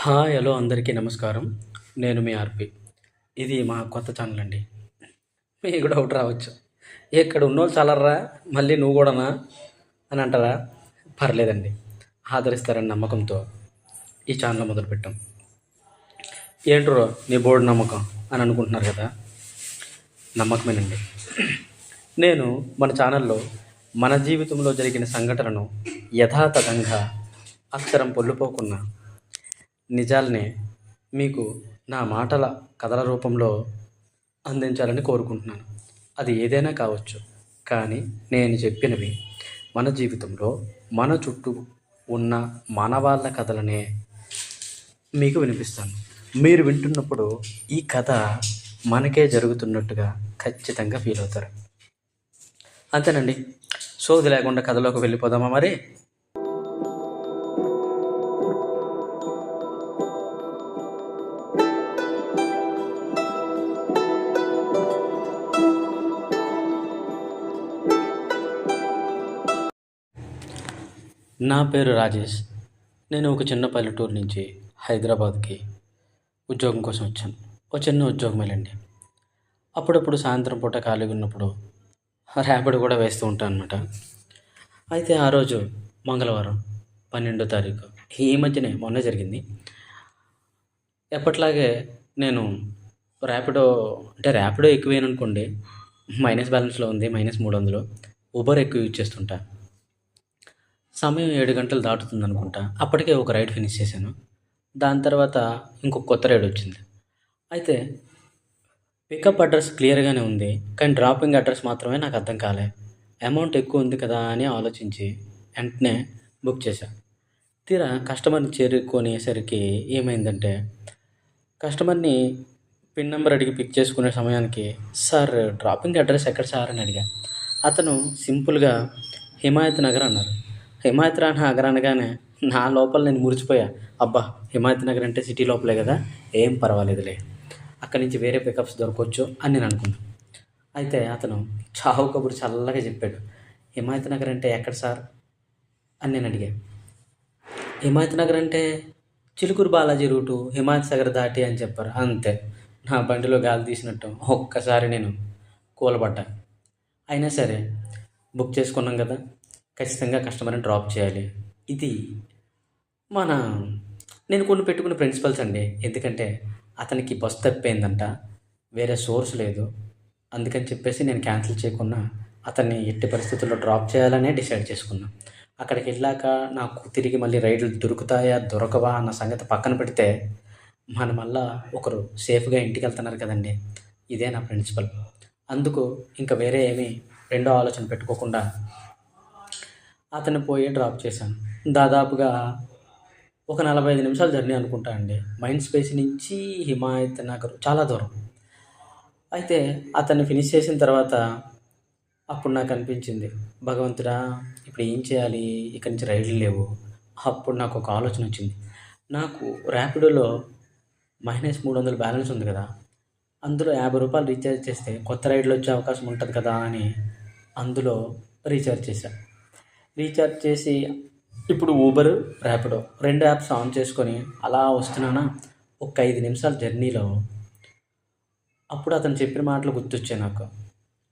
Hi hello అందరికీ నమస్కారం. నేను మీ ఆర్పి. ఇది మా కొత్త ఛానల్ అండి. మీకు కూడా ఒకటి రావచ్చు. ఇక్కడ ఉన్నోళ్ళు చాలరా మళ్ళీ నువ్వు కూడానా? అని అంటారా? పర్లేదండి. ఆదరిస్తారని నమ్మకంతో ఈ ఛానల్ మొదలుపెట్టాం. ఏంట్రో నీ బోర్డు నమ్మకం అని అనుకుంటున్నారు కదా? నమ్మకమేనండి. నేను మన ఛానల్లో మన జీవితంలో జరిగిన సంఘటనను యథాతథంగా అక్షరం పొల్లుపోకున్నా నిజాల్ని మీకు నా మాటల కథల రూపంలో అందించాలని కోరుకుంటున్నాను. అది ఏదైనా కావచ్చు. కానీ నేను చెప్పినవి మన జీవితంలో మన చుట్టూ ఉన్న మన వాళ్ళ కథలనే మీకు వినిపిస్తాను. మీరు వింటున్నప్పుడు ఈ కథ మనకే జరుగుతున్నట్టుగా ఖచ్చితంగా ఫీల్ అవుతారు. అంతేనండి. సోది లేకుండా కథలోకి వెళ్ళిపోదామా మరి? నా పేరు రాజేష్. నేను ఒక చిన్న పల్లెటూరు నుంచి హైదరాబాద్కి ఉద్యోగం కోసం వచ్చాను. ఒక చిన్న ఉద్యోగం వెళ్ళండి అప్పుడప్పుడు సాయంత్రం పూట ఖాళీగా ఉన్నప్పుడు ర్యాపిడ్ కూడా వేస్తూ ఉంటాను అనమాట అయితే ఆ రోజు మంగళవారం పన్నెండో తారీఖు. ఈ మధ్యనే మొన్న జరిగింది. ఎప్పట్లాగే నేను ర్యాపిడో అంటే ర్యాపిడో ఎక్కువేను అనుకోండి మైనస్ బ్యాలెన్స్లో ఉంది మైనస్ మూడు వందలు ఊబర్ ఎక్కువ యూజ్ చేస్తుంటా. సమయం ఏడు గంటలు దాటుతుంది అనుకుంటా అప్పటికే ఒక రైడ్ ఫినిష్ చేశాను. దాని తర్వాత ఇంకొక కొత్త రైడ్ వచ్చింది. అయితే పికప్ అడ్రస్ క్లియర్గానే ఉంది కానీ డ్రాపింగ్ అడ్రస్ మాత్రమే నాకు అర్థం కాలే. అమౌంట్ ఎక్కువ ఉంది కదా అని ఆలోచించి వెంటనే బుక్ చేశా. తీరా కస్టమర్ని చేరుకునేసరికి ఏమైందంటే కస్టమర్ని పిన్ నెంబర్ అడిగి పిక్ చేసుకునే సమయానికి సార్ డ్రాపింగ్ అడ్రస్ ఎక్కడ సార్? అని అడిగా. అతను సింపుల్గా హిమాయత్ నగర్ అన్నారు. హిమాయత్ నగర్ అనగానే నా లోపల నేను మురిచిపోయా. అబ్బా హిమాయత్ నగర్ అంటే సిటీ లోపలే కదా ఏం పర్వాలేదులే. అక్కడి నుంచి వేరే పికప్స్ దొరకవచ్చు అని నేను అనుకున్నాను అయితే అతను చావు కబురు చల్లగా చెప్పాడు. హిమాయత్ నగర్ అంటే ఎక్కడ సార్? అని నేను అడిగా. హిమాయత్ నగర్ అంటే చిలుకూరు బాలాజీ రూటు హిమాయత్ నగర్ దాటి అని చెప్పారు. అంతే. నా బండిలో గాలి తీసినట్టు ఒక్కసారి నేను కూలబడ్డా. అయినా సరే బుక్ చేసుకున్నాం కదా. ఖచ్చితంగా కస్టమర్ని డ్రాప్ చేయాలి. ఇది మన నేను కొన్ని పెట్టుకున్న ప్రిన్సిపల్స్ అండి. ఎందుకంటే అతనికి బస్ తప్పిపోయిందంట. వేరే సోర్స్ లేదు. అందుకని చెప్పేసి నేను క్యాన్సిల్ చేయకుండా అతన్ని ఎట్టి పరిస్థితుల్లో డ్రాప్ చేయాలనే డిసైడ్ చేసుకున్నా. అక్కడికి వెళ్ళాక నాకు తిరిగి మళ్ళీ రైడ్లు దొరుకుతాయా దొరకవా అన్న సంగతి పక్కన పెడితే మన మళ్ళా ఒకరు సేఫ్గా ఇంటికి వెళ్తున్నారు కదండి. ఇదే నా ప్రిన్సిపల్. అందుకు ఇంకా వేరే ఏమీ రెండో ఆలోచన పెట్టుకోకుండా అతన్ని పోయి డ్రాప్ చేశాను. దాదాపుగా ఒక నలభై ఐదు నిమిషాలు జర్నీ అనుకుంటా అండి. మైండ్ స్పేస్ నుంచి హిమాయత్ నగర్ చాలా దూరం. అయితే అతన్ని ఫినిష్ చేసిన తర్వాత అప్పుడు నాకు అనిపించింది భగవంతుడా ఇప్పుడు ఏం చేయాలి? ఇక్కడి నుంచి రైడ్లు లేవు. అప్పుడు నాకు ఒక ఆలోచన వచ్చింది. నాకు ర్యాపిడోలో మైనస్ మూడు వందల బ్యాలెన్స్ ఉంది కదా. అందులో యాభై రూపాయలు రీఛార్జ్ చేస్తే కొత్త రైడ్లు వచ్చే అవకాశం ఉంటుంది కదా అని అందులో రీఛార్జ్ చేశాను రీఛార్జ్ చేసి ఇప్పుడు ఊబర్ ర్యాపిడో రెండు యాప్స్ ఆన్ చేసుకొని అలా వస్తున్నానా? ఒక ఐదు నిమిషాల జర్నీలో. అప్పుడు అతను చెప్పిన మాటలు గుర్తొచ్చాయి నాకు.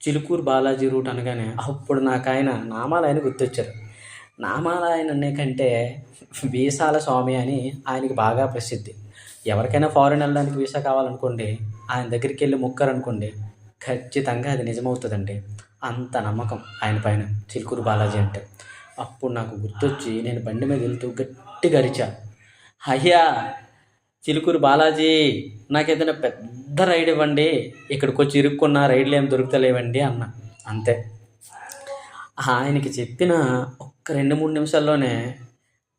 చిలుకూరు బాలాజీ రూట్ అనగానే అప్పుడు నాకు ఆయన నామాలయన గుర్తొచ్చారు. నామాలయన అనే కంటే వీసాల స్వామి అని ఆయనకి బాగా ప్రసిద్ధి. ఎవరికైనా ఫారెన్ వెళ్ళడానికి వీసా కావాలనుకోండి ఆయన దగ్గరికి వెళ్ళి మొక్కారనుకోండి ఖచ్చితంగా అది నిజమవుతుందండి అంత నమ్మకం ఆయన పైన చిలుకూరు బాలాజీ అంటే. అప్పుడు నాకు గుర్తొచ్చి నేను బండి మీద వెళ్తూ గట్టిగా అరిచా. అయ్యా చిలుకూరు బాలాజీ నాకు ఏదైనా పెద్ద రైడ్ ఇవ్వండి. ఇక్కడికి వచ్చి ఇరుక్కున్న రైడ్లు ఏం దొరుకుతలేవండి అన్న. అంతే. ఆయనకి చెప్పిన ఒక్క రెండు మూడు నిమిషాల్లోనే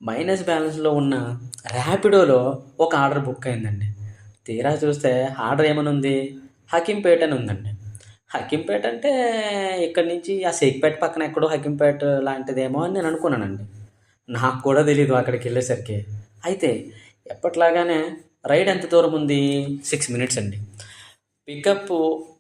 మైనస్ బ్యాలెన్స్లో ఉన్న ర్యాపిడోలో ఒక ఆర్డర్ బుక్ అయిందండి. తీరా చూస్తే ఆర్డర్ ఏమనుంది? హకీంపేట అని ఉందండి. హకింపేట అంటే ఇక్కడి నుంచి ఆ షేక్పేట పక్కన ఎక్కడో హకింపేట లాంటిదేమో అని నేను అనుకున్నానండి. నాకు కూడా తెలీదు అక్కడికి వెళ్ళేసరికి. అయితే ఎప్పట్లాగానే రైడ్ ఎంత దూరం ఉంది? సిక్స్ మినిట్స్ అండి. పికప్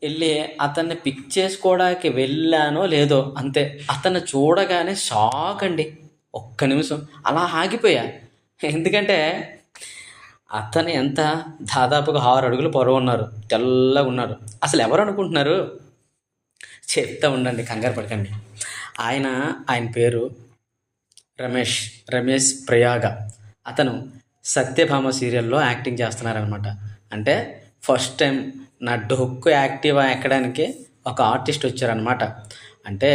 వెళ్ళి అతన్ని పిక్ చేసుకోవడానికి వెళ్ళానో లేదో అంతే. అతన్ని చూడగానే షాక్ అండి. ఒక్క నిమిషం. అలా ఆగిపోయా. ఎందుకంటే అతను ఎంత దాదాపుగా ఆరు అడుగులు పొడవు ఉన్నారు. తెల్లగా ఉన్నారు. అసలు ఎవరు అనుకుంటున్నారు? చెప్తా ఉండండి కంగారు పడకండి. ఆయన ఆయన పేరు రమేష్ రమేష్ ప్రయాగ. అతను సత్యభామ సీరియల్లో యాక్టింగ్ చేస్తున్నారనమాట అంటే ఫస్ట్ టైం నా డొక్కు యాక్టివ్ ఎక్కడానికి ఒక ఆర్టిస్ట్ వచ్చారనమాట అంటే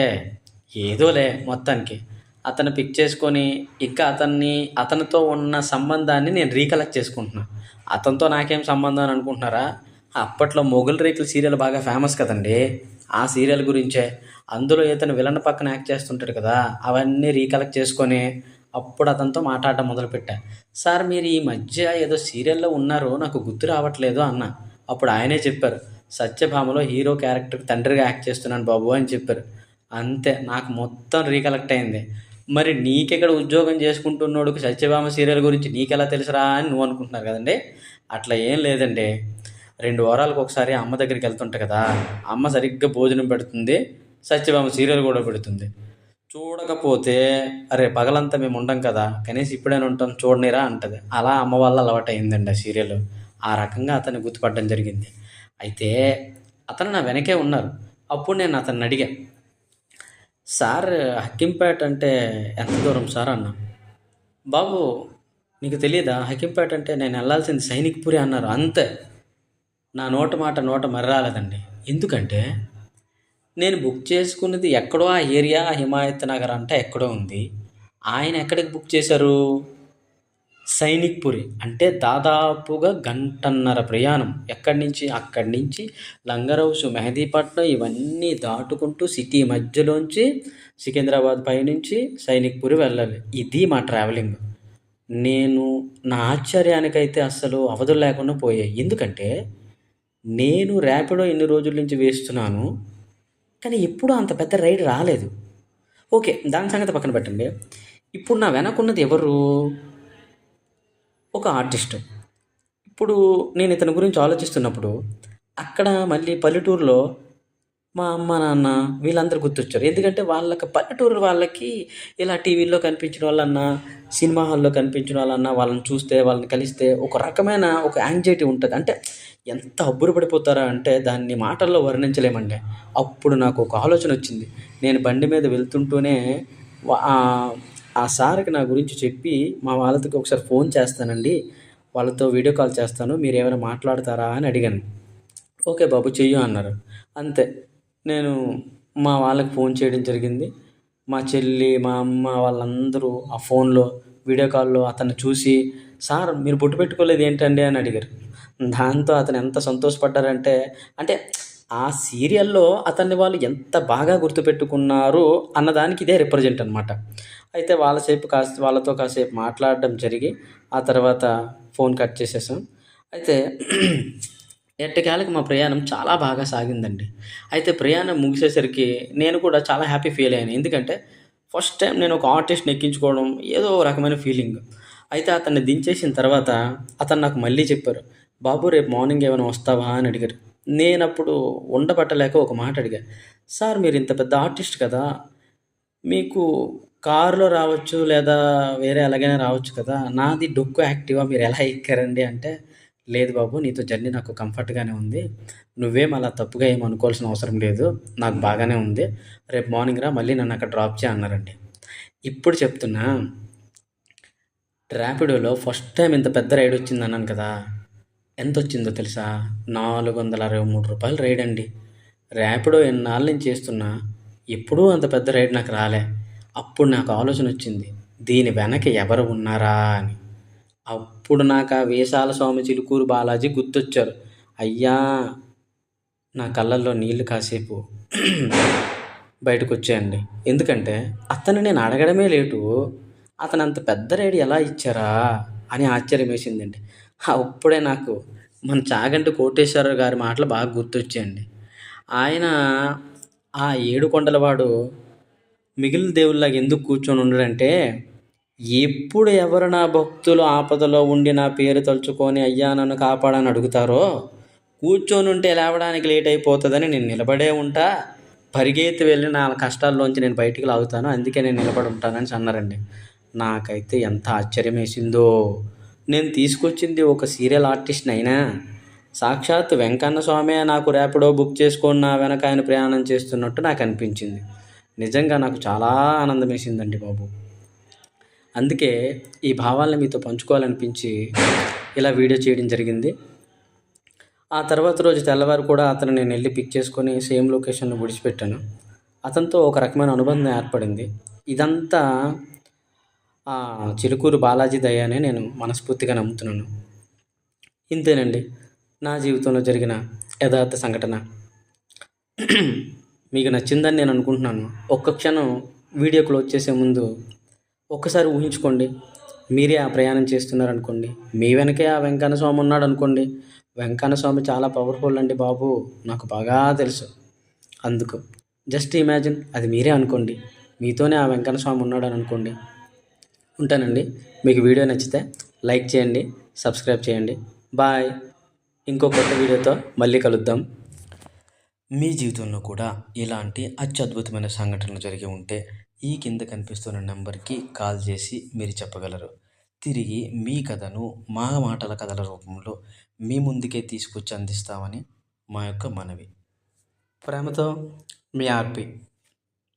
ఏదోలే మొత్తానికి. అతను పిక్ చేసుకొని ఇంకా అతన్ని అతనితో ఉన్న సంబంధాన్ని నేను రీకలెక్ట్ చేసుకుంటున్నాను అతనితో నాకేం సంబంధం అని అనుకుంటున్నారా? అప్పట్లో మొగుల్ రేకుల సీరియల్ బాగా ఫేమస్ కదండి. ఆ సీరియల్ గురించే. అందులో ఇతను విలన్ పక్కన యాక్ట్ చేస్తుంటాడు కదా అవన్నీ రీకలెక్ట్ చేసుకొని అప్పుడు అతనితో మాట్లాడటం మొదలుపెట్టా. సార్ మీరు ఈ మధ్య ఏదో సీరియల్లో ఉన్నారు నాకు గుర్తు రావట్లేదు అన్న. అప్పుడు ఆయనే చెప్పారు సత్యభామలో హీరో క్యారెక్టర్ తండ్రిగా యాక్ట్ చేస్తున్నాను బాబు అని చెప్పారు. అంతే నాకు మొత్తం రీకలెక్ట్ అయింది. మరి నీకెక్కడ ఉద్యోగం చేసుకుంటున్నోడుకు సత్యభామ సీరియల్ గురించి నీకెలా తెలుసురా అని నువ్వు అనుకుంటున్నారు కదండి. అట్లా ఏం లేదండి. రెండు వారాలకు ఒకసారి అమ్మ దగ్గరికి వెళ్తుంటా కదా అమ్మ సరిగ్గా భోజనం పెడుతుంది సత్యభామ సీరియల్ కూడా పెడుతుంది. చూడకపోతే అరే పగలంతా మేము ఉండం కదా కనీసం ఇప్పుడైనా ఉంటాం చూడనిరా అంటది. అలా అమ్మ వల్ల అలవాటు అయిందండి ఆ సీరియల్. ఆ రకంగా అతన్ని గుర్తుపట్టడం జరిగింది. అయితే అతను నా వెనకే ఉన్నారు. అప్పుడు నేను అతన్ని అడిగా సార్ హక్కింపేట అంటే ఎంత దూరం సార్? అన్న. బాబు నీకు తెలియదా హక్కింపేట అంటే నేను వెళ్ళాల్సింది సైనిక్పురి అన్నారు. అంతే. నా నోట మాట నోట మర్రాలేదండి. ఎందుకంటే నేను బుక్ చేసుకున్నది ఎక్కడో ఆ ఏరియా హిమాయత్ నగర్ అంటే ఎక్కడో ఉంది. ఆయన ఎక్కడికి బుక్ చేశారు? సైనిక్పురి. అంటే దాదాపుగా గంటన్నర ప్రయాణం. ఎక్కడి నుంచి? అక్కడి నుంచి లంగరౌస్ మెహదీపట్నం ఇవన్నీ దాటుకుంటూ సిటీ మధ్యలోంచి సికింద్రాబాద్ పైనుంచి సైనిక్పురి వెళ్ళాలి. ఇది మా ట్రావెలింగ్. నేను నా ఆశ్చర్యానికైతే అస్సలు అవధులు లేకుండా పోయాయి. ఎందుకంటే నేను ర్యాపిడో ఇన్ని రోజుల నుంచి వేస్తున్నాను కానీ ఎప్పుడూ అంత పెద్ద రైడ్ రాలేదు. ఓకే దాని సంగతి పక్కన పెట్టండి. ఇప్పుడు నా వెనకున్నది ఎవరు? ఒక ఆర్టిస్ట్. ఇప్పుడు నేను ఇతని గురించి ఆలోచిస్తున్నప్పుడు అక్కడ మళ్ళీ పల్లెటూరులో మా అమ్మ నాన్న వీళ్ళందరూ గుర్తొచ్చారు. ఎందుకంటే వాళ్ళకి పల్లెటూరు వాళ్ళకి ఇలా టీవీల్లో కనిపించిన వాళ్ళన్నా సినిమా హాల్లో కనిపించిన వాళ్ళన్నా వాళ్ళని చూస్తే వాళ్ళని కలిస్తే ఒక రకమైన ఒక యాంగ్జైటీ ఉంటుంది. అంటే ఎంత అబ్బురపడిపోతారా అంటే దాన్ని మాటల్లో వర్ణించలేమండి. అప్పుడు నాకు ఒక ఆలోచన వచ్చింది. నేను బండి మీద వెళ్తుంటూనే ఆ- ఆ సార్కి నా గురించి చెప్పి మా వాళ్ళకి ఒకసారి ఫోన్ చేస్తానండి. వాళ్ళతో వీడియో కాల్ చేస్తాను. మీరు ఏమైనా మాట్లాడతారా అని అడిగాను. ఓకే బాబు చెయ్యు అన్నారు. అంతే. నేను మా వాళ్ళకి ఫోన్ చేయడం జరిగింది. మా చెల్లి మా అమ్మ వాళ్ళందరూ ఆ ఫోన్లో వీడియో కాల్లో అతన్ని చూసి సార్ మీరు బొట్టు పెట్టుకోలేదు ఏంటండి? అని అడిగారు. దాంతో అతను ఎంత సంతోషపడ్డారంటే అంటే ఆ సీరియల్లో అతన్ని వాళ్ళు ఎంత బాగా గుర్తుపెట్టుకున్నారు అన్నదానికి ఇదే రిప్రజెంట్ అనమాట అయితే వాళ్ళసేపు కాస్త వాళ్ళతో కాసేపు మాట్లాడడం జరిగి ఆ తర్వాత ఫోన్ కట్ చేసేసాం. అయితే ఎట్టకేలకు మా ప్రయాణం చాలా బాగా సాగిందండి. అయితే ప్రయాణం ముగిసేసరికి నేను కూడా చాలా హ్యాపీ ఫీల్ అయ్యాను. ఎందుకంటే ఫస్ట్ టైం నేను ఒక ఆర్టిస్ట్ని ఎక్కించుకోవడం ఏదో ఒక రకమైన ఫీలింగ్. అయితే అతన్ని దించేసిన తర్వాత అతను నాకు మళ్ళీ చెప్పారు బాబు రేపు మార్నింగ్ ఏమైనా వస్తావా? అని అడిగారు. నేను అప్పుడు ఉండబట్టలేక ఒక మాట అడిగా సార్ మీరు ఇంత పెద్ద ఆర్టిస్ట్ కదా మీకు కారులో రావచ్చు లేదా వేరే ఎలాగైనా రావచ్చు కదా నాది డొక్కు యాక్టివా? మీరు ఎలా ఎక్కారండి? అంటే లేదు బాబు నీతో జర్నీ నాకు కంఫర్ట్గానే ఉంది. నువ్వేం అలా తప్పుగా ఏం అనుకోవాల్సిన అవసరం లేదు. నాకు బాగానే ఉంది. రేపు మార్నింగ్ రా మళ్ళీ నన్ను అక్కడ డ్రాప్ చేయ అన్నారండి. ఇప్పుడు చెప్తున్నా ర్యాపిడోలో ఫస్ట్ టైం ఇంత పెద్ద రైడ్ వచ్చింది అన్నాను కదా. ఎంత వచ్చిందో తెలుసా? నాలుగు వందల అరవై మూడు రూపాయలు రైడ్ అండి. ర్యాపిడో ఎన్నాళ్ళ నుంచి చేస్తున్నా ఎప్పుడూ అంత పెద్ద రైడ్ నాకు రాలే. అప్పుడు నాకు ఆలోచన వచ్చింది దీని వెనక ఎవరు ఉన్నారా అని. అప్పుడు నాకు ఆ వేషాల స్వామి చిలుకూరు బాలాజీ గుర్తొచ్చారు. అయ్యా నా కళ్ళల్లో నీళ్ళు కాసేపు బయటకు వచ్చాయండి ఎందుకంటే అతను నేను అడగడమే లేటు. అతను అంత పెద్ద రేడు ఎలా ఇచ్చారా అని ఆశ్చర్యం వేసిందండి అప్పుడే నాకు మన చాగంటి కోటేశ్వరరావు గారి మాటలు బాగా గుర్తొచ్చాయండి. ఆయన ఆ ఏడు కొండలవాడు మిగిలిన దేవుళ్ళగా ఎందుకు కూర్చొని ఉండడంటే ఎప్పుడు ఎవరు నా భక్తులు ఆపదలో ఉండి నా పేరు తలుచుకొని అయ్యా నన్ను కాపాడని అడుగుతారో? కూర్చొని ఉంటే లేవడానికి లేట్ అయిపోతుందని నేను నిలబడే ఉంటా. పరిగెత్తి వెళ్ళి నా కష్టాల్లోంచి నేను బయటికి లాగుతాను. అందుకే నేను నిలబడి ఉంటానని అన్నారండి. నాకైతే ఎంత ఆశ్చర్యం వేసిందో. నేను తీసుకొచ్చింది ఒక సీరియల్ ఆర్టిస్ట్ని అయినా సాక్షాత్ వెంకన్న స్వామి నాకు ర్యాపిడో బుక్ చేసుకొని నా వెనక ఆయన ప్రయాణం చేస్తున్నట్టు నాకు అనిపించింది. నిజంగా నాకు చాలా ఆనందం వేసిందండి బాబు. అందుకే ఈ భావాలను మీతో పంచుకోవాలనిపించి ఇలా వీడియో చేయడం జరిగింది. ఆ తర్వాత రోజు తెల్లవారు కూడా అతను నేను వెళ్ళి పిక్ చేసుకొని సేమ్ లొకేషన్లో విడిచిపెట్టాను. అతనితో ఒక రకమైన అనుబంధం ఏర్పడింది. ఇదంతా ఆ చిలుకూరు బాలాజీ దయానే నేను మనస్ఫూర్తిగా నమ్ముతున్నాను. ఇంతేనండి. నా జీవితంలో జరిగిన యథార్థ సంఘటన. మీకు నచ్చిందని నేను అనుకుంటున్నాను. ఒక్క క్షణం వీడియో క్లోజ్ చేసే ముందు ఒక్కసారి ఊహించుకోండి. మీరే ఆ ప్రయాణం చేస్తున్నారనుకోండి. మీ వెనకే ఆ వెంకన్న స్వామి ఉన్నాడు అనుకోండి వెంకన్న స్వామి చాలా పవర్ఫుల్ అండి బాబు. నాకు బాగా తెలుసు. అందుకు జస్ట్ ఇమాజిన్ అది మీరే అనుకోండి. మీతోనే ఆ వెంకన్న స్వామి ఉన్నాడు అని అనుకోండి ఉంటానండి. మీకు వీడియో నచ్చితే లైక్ చేయండి సబ్స్క్రైబ్ చేయండి. బాయ్ ఇంకో కొత్త వీడియోతో మళ్ళీ కలుద్దాం. మీ జీవితంలో కూడా ఇలాంటి అత్యద్భుతమైన సంఘటనలు జరిగి ఉంటే ఈ కింద కనిపిస్తున్న నెంబర్కి కాల్ చేసి మీరు చెప్పగలరు. తిరిగి మీ కథను మా మాటల కథల రూపంలో మీ ముందుకే తీసుకొచ్చి అందిస్తామని మా యొక్క మనవి. ప్రేమతో మీ ఆర్పి.